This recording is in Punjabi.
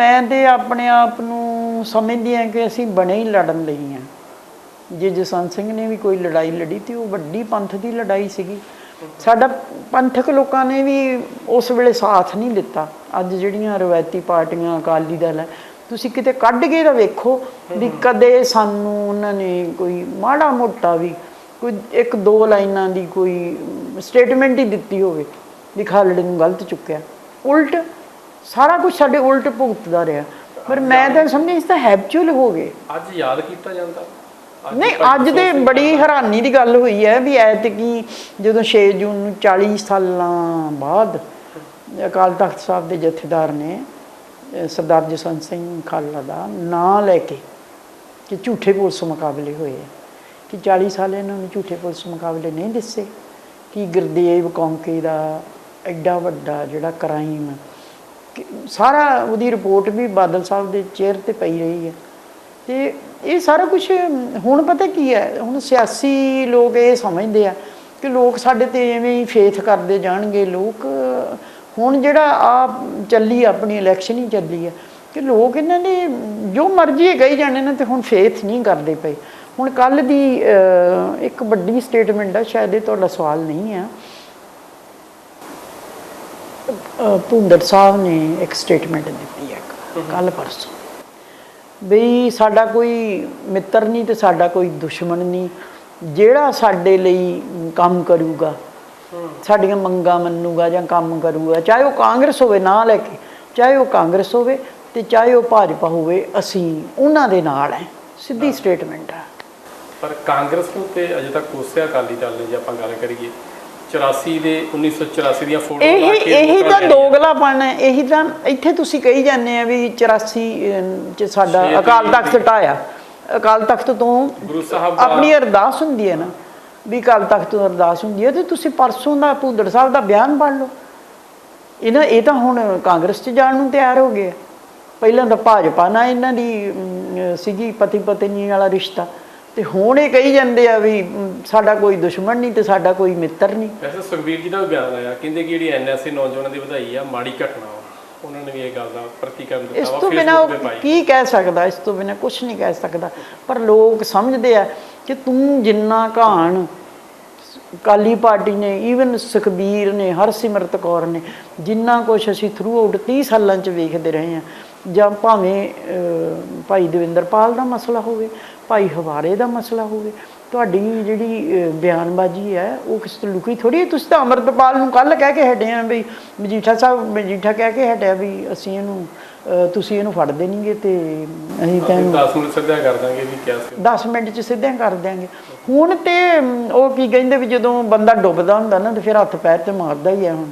ਮੈਂ ਤੇ ਆਪਣੇ ਆਪ ਨੂੰ ਸਮਝਦੀ ਹਾਂ ਕਿ ਅਸੀਂ ਬਣੇ ਹੀ ਲੜਨ ਲਈ ਹਾਂ। ਜੇ ਜਸਵੰਤ ਸਿੰਘ ਨੇ ਵੀ ਕੋਈ ਲੜਾਈ ਲੜੀ ਤੇ ਉਹ ਵੱਡੀ ਪੰਥ ਦੀ ਲੜਾਈ ਸੀਗੀ। ਸਾਡਾ ਪੰਥਕ ਲੋਕਾਂ ਨੇ ਵੀ ਉਸ ਵੇਲੇ ਸਾਥ ਨਹੀਂ ਦਿੱਤਾ। ਅੱਜ ਜਿਹੜੀਆਂ ਰਵਾਇਤੀ ਪਾਰਟੀਆਂ ਅਕਾਲੀ ਦਲ ਹੈ, ਤੁਸੀਂ ਕਿਤੇ ਕੱਢ ਕੇ ਤਾਂ ਵੇਖੋ ਵੀ ਕਦੇ ਸਾਨੂੰ ਉਹਨਾਂ ਨੇ ਕੋਈ ਮਾੜਾ ਮੋਟਾ ਵੀ ਕੋਈ ਇੱਕ ਦੋ ਲਾਈਨਾਂ ਦੀ ਕੋਈ ਸਟੇਟਮੈਂਟ ਹੀ ਦਿੱਤੀ ਹੋਵੇ ਵੀ ਖਾਲੜੇ ਨੂੰ ਗਲਤ ਚੁੱਕਿਆ। ਉਲਟ ਸਾਰਾ ਕੁਝ ਸਾਡੇ ਉਲਟ ਭੁਗਤਦਾ ਰਿਹਾ। ਪਰ ਮੈਂ ਤਾਂ ਸਮਝੀ ਇਸ ਤਾਂ ਹੈਬਚੁਅਲ ਹੋ ਗਏ। ਅੱਜ ਯਾਦ ਕੀਤਾ ਜਾਂਦਾ? ਨਹੀਂ ਅੱਜ ਦੇ ਬੜੀ ਹੈਰਾਨੀ ਦੀ ਗੱਲ ਹੋਈ ਹੈ ਵੀ ਐਤਕੀ ਜਦੋਂ 6 ਜੂਨ ਨੂੰ 40 ਸਾਲਾਂ ਬਾਅਦ ਅਕਾਲ ਤਖਤ ਸਾਹਿਬ ਦੇ ਜਥੇਦਾਰ ਨੇ ਸਰਦਾਰ ਜਸਵੰਤ ਸਿੰਘ ਖਾਲੜਾ ਦਾ ਨਾਂ ਲੈ ਕੇ ਕਿ ਝੂਠੇ ਪੁਲਿਸ ਮੁਕਾਬਲੇ ਹੋਏ ਕਿ 40 ਸਾਲ ਇਹਨਾਂ ਨੂੰ ਝੂਠੇ ਪੁਲਿਸ ਮੁਕਾਬਲੇ ਨਹੀਂ ਦਿੱਸੇ। ਕਿ ਗੁਰਦੇਵ ਕੌਂਕੇ ਦਾ ਐਡਾ ਵੱਡਾ ਜਿਹੜਾ ਕ੍ਰਾਈਮ ਸਾਰਾ ਉਹਦੀ ਰਿਪੋਰਟ ਵੀ ਬਾਦਲ ਸਾਹਿਬ ਦੇ ਚੇਅਰ ਤੇ ਪਈ ਰਹੀ ਹੈ। ਤੇ ਇਹ ਸਾਰਾ ਕੁਝ ਹੁਣ ਪਤਾ ਕੀ ਹੈ? ਹੁਣ ਸਿਆਸੀ ਲੋਕ ਇਹ ਸਮਝਦੇ ਆ ਕਿ ਲੋਕ ਸਾਡੇ ਤੇ ਐਵੇਂ ਹੀ ਫੇਥ ਕਰਦੇ ਜਾਣਗੇ। ਲੋਕ, ਹੁਣ ਜਿਹੜਾ ਆ ਚੱਲੀ ਆਪਣੀ ਇਲੈਕਸ਼ਨ ਹੀ ਚੱਲੀ ਆ ਕਿ ਲੋਕ ਇਹਨਾਂ ਨੇ ਜੋ ਮਰਜ਼ੀ ਕਹੀ ਜਾਣੇ ਨੇ ਤੇ ਹੁਣ ਫੇਥ ਨਹੀਂ ਕਰਦੇ ਪਏ। ਹੁਣ ਕੱਲ ਦੀ ਇੱਕ ਵੱਡੀ ਸਟੇਟਮੈਂਟ ਆ, ਸ਼ਾਇਦ ਇਹ ਤੁਹਾਡਾ ਸਵਾਲ ਨਹੀਂ ਆ। ਭੁੰਦੜ ਸਾਹਿਬ ਨੇ ਇੱਕ ਸਟੇਟਮੈਂਟ ਦਿੱਤੀ ਹੈ ਕੱਲ ਪਰਸੋਂ। ਵੀ ਸਾਡਾ ਕੋਈ ਮਿੱਤਰ ਨਹੀਂ ਤੇ ਸਾਡਾ ਕੋਈ ਦੁਸ਼ਮਣ ਨਹੀਂ। ਜਿਹੜਾ ਸਾਡੇ ਲਈ ਕੰਮ ਕਰੂਗਾ ਸਾਡੀਆਂ ਮੰਗਾਂ ਮੰਨੂਗਾ ਜਾਂ ਕੰਮ ਕਰੂਗਾ ਚਾਹੇ ਉਹ ਕਾਂਗਰਸ ਹੋਵੇ ਨਾ ਲੈ ਕੇ ਚਾਹੇ ਉਹ ਕਾਂਗਰਸ ਹੋਵੇ ਤੇ ਚਾਹੇ ਉਹ ਭਾਜਪਾ ਹੋਵੇ ਅਸੀਂ ਉਹਨਾਂ ਦੇ ਨਾਲ ਹੈ। ਸਿੱਧੀ ਸਟੇਟਮੈਂਟ ਹੈ ਪਰ ਕਾਂਗਰਸ ਨੂੰ ਤੇ ਅਜੇ ਤੱਕ ਕੋਸਿਆ ਅਕਾਲੀ ਦਲ ਨੇ ਜੇ ਆਪਾਂ ਗੱਲ ਕਰੀਏ 84 ਦੇ 1984 ਦੀਆਂ ਫੋਟੋ ਇਹ ਇਹੀ ਤਾਂ ਦੋਗਲਾਪਣ ਹੈ। ਇਹੀ ਤਾਂ ਇੱਥੇ ਤੁਸੀਂ ਕਹੀ ਜਾਂਦੇ ਆ ਵੀ 84 ਚ ਸਾਡਾ ਅਕਾਲ ਤਖਤ ਹਟਾਇਆ। ਅਕਾਲ ਤਖਤ ਤੋਂ ਗੁਰੂ ਸਾਹਿਬ ਆਪਣੀ ਅਰਦਾਸ ਹੁੰਦੀ ਹੈ ਨਾ ਵੀ ਅਕਾਲ ਤਖਤ ਤੋਂ ਅਰਦਾਸ ਹੁੰਦੀ ਹੈ ਤੇ ਤੁਸੀਂ ਪਰਸੋਂ ਦਾ ਭੂਦੜ ਸਾਹਿਬ ਦਾ ਬਿਆਨ ਪੜ੍ਹ ਲਓ। ਇਹਨਾਂ ਇਹ ਤਾਂ ਹੁਣ ਕਾਂਗਰਸ 'ਚ ਜਾਣ ਨੂੰ ਤਿਆਰ ਹੋ ਗਏ। ਪਹਿਲਾਂ ਤਾਂ ਭਾਜਪਾ ਨਾਲ ਇਹਨਾਂ ਦੀ ਸੀਗੀ ਪਤੀ ਪਤਨੀ ਵਾਲਾ ਰਿਸ਼ਤਾ। ਤੇ ਹੁਣ ਇਹ ਕਹੀ ਜਾਂਦੇ ਆ ਵੀ ਸਾਡਾ ਕੋਈ ਦੁਸ਼ਮਣ ਨਹੀਂ ਤੇ ਸਾਡਾ ਕੋਈ ਮਿੱਤਰ ਨਹੀਂ। ਵੈਸੇ ਸੁਖਬੀਰ ਜੀ ਦਾ ਵੀ ਬਿਆਨ ਆਇਆ ਕਹਿੰਦੇ ਕਿ ਜਿਹੜੀ ਐਨਐਸਏ ਨੌਜਵਾਨਾਂ ਦੀ ਵਧਾਈ ਆ ਮਾੜੀ ਘਟਨਾ ਉਹਨਾਂ ਨੇ ਵੀ ਇਹ ਗੱਲ ਦਾ ਪ੍ਰਤੀਕਰਨ ਇਸ ਦਿੱਤਾ ਵਾ ਤੋਂ ਬਿਨਾ ਕੀ ਕਹਿ ਸਕਦਾ ਇਸ ਤੋਂ ਬਿਨਾ ਕੁਝ ਨਹੀਂ ਕਹਿ ਸਕਦਾ। ਪਰ ਲੋਕ ਸਮਝਦੇ ਆ ਕਿ ਤੂੰ ਜਿੰਨਾ ਕਹਾਣ ਕਾਲੀ ਪਾਰਟੀ ਨੇ ਈਵਨ ਸੁਖਬੀਰ ਨੇ ਹਰਸਿਮਰਤ ਕੌਰ ਨੇ ਜਿੰਨਾ ਕੁਝ ਅਸੀਂ ਥਰੂ ਆਊਟ 30 ਸਾਲਾਂ ਚ ਵੇਖਦੇ ਰਹੇ ਹਾਂ ਜਾਂ ਭਾਵੇਂ ਭਾਈ ਦਵਿੰਦਰਪਾਲ ਦਾ ਮਸਲਾ ਹੋਵੇ ਭਾਈ ਹਵਾਰੇ ਦਾ ਮਸਲਾ ਹੋਵੇ ਤੁਹਾਡੀ ਜਿਹੜੀ ਬਿਆਨਬਾਜ਼ੀ ਹੈ ਉਹ ਕਿਸ ਤੋਂ ਲੁਕੀ ਥੋੜੀ ਹੈ? ਤੁਸੀਂ ਤਾਂ ਅਮਰਤਪਾਲ ਨੂੰ ਕੱਲ ਕਹਿ ਕੇ ਹਟੇ ਆ ਵੀ ਮਜੀਠਾ ਸਾਹਿਬ ਮਜੀਠਾ ਕਹਿ ਕੇ ਹਟਿਆ ਵੀ ਅਸੀਂ ਇਹਨੂੰ ਤੁਸੀਂ ਇਹਨੂੰ ਫੜਦੇ ਨਹੀਂਗੇ ਤੇ ਅਸੀਂ ਤਾਂ ਇਹਨੂੰ 10 ਮਿੰਟ ਸਿੱਧਾ ਕਰ ਦਾਂਗੇ ਵੀ ਕਿਆ ਸੀ। 10 ਮਿੰਟ ਚ ਸਿੱਧਿਆਂ ਕਰ ਦਿਆਂਗੇ। ਹੁਣ ਤੇ ਉਹ ਕੀ ਕਹਿੰਦੇ ਵੀ ਜਦੋਂ ਬੰਦਾ ਡੁੱਬਦਾ ਹੁੰਦਾ ਨਾ ਤੇ ਫਿਰ ਹੱਥ ਪੈਰ ਤੇ ਮਾਰਦਾ ਹੀ ਹੈ ਹੁਣ।